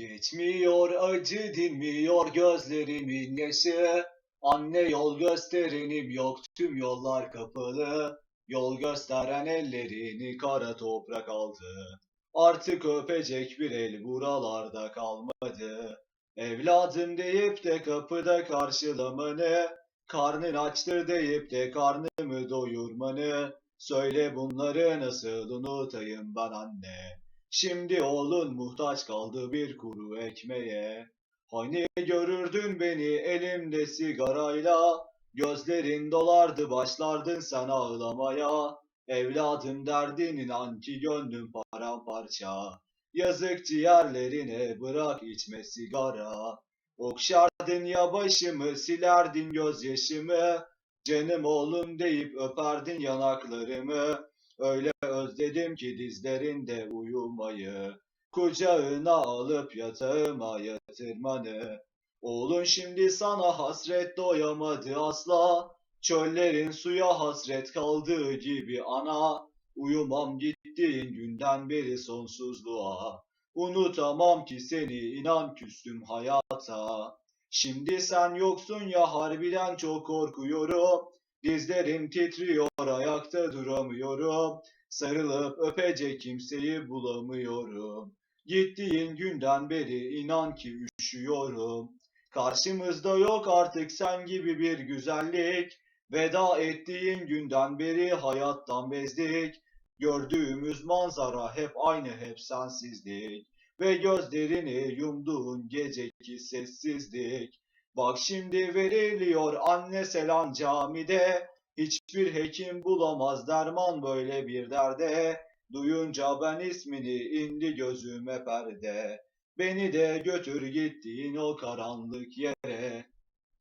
Geçmiyor acı dinmiyor gözlerimin yaşı. Anne yol gösterenim yok tüm yollar kapalı. Yol gösteren ellerini kara toprak aldı. Artık öpecek bir el buralarda kalmadı. Evladım deyip de kapıda karşılamanı, karnın açtır deyip de karnımı doyurmanı, söyle bunları nasıl unutayım ben anne. Şimdi oğlun muhtaç kaldı bir kuru ekmeğe. Hani görürdün beni elimde sigarayla, gözlerin dolardı başlardın sen ağlamaya. Evladım derdin inan ki gönlüm paramparça. Yazık ciğerlerine bırak içme sigara. Okşardın ya başımı silerdin gözyaşımı. Canım oğlum deyip öperdin yanaklarımı. Öyle özledim ki dizlerinde uyumayı. Kucağına alıp yatağıma yatırmanı. Oğlun şimdi sana hasret doyamadı asla. Çöllerin suya hasret kaldığı gibi ana. Uyumam gittiğin günden beri sonsuzluğa. Unutamam ki seni inan küstüm hayata. Şimdi sen yoksun ya harbiden çok korkuyorum. Dizlerim titriyor ayakta duramıyorum. Sarılıp öpecek kimseyi bulamıyorum. Gittiğin günden beri inan ki üşüyorum. Karşımızda yok artık sen gibi bir güzellik. Veda ettiğin günden beri hayattan bezdik. Gördüğümüz manzara hep aynı hep sensizlik. Ve gözlerini yumduğun geceki sessizlik. Bak şimdi veriliyor anne selam camide. Hiçbir hekim bulamaz derman böyle bir derde. Duyunca ben ismini indi gözüme perde. Beni de götür gittiğin o karanlık yere.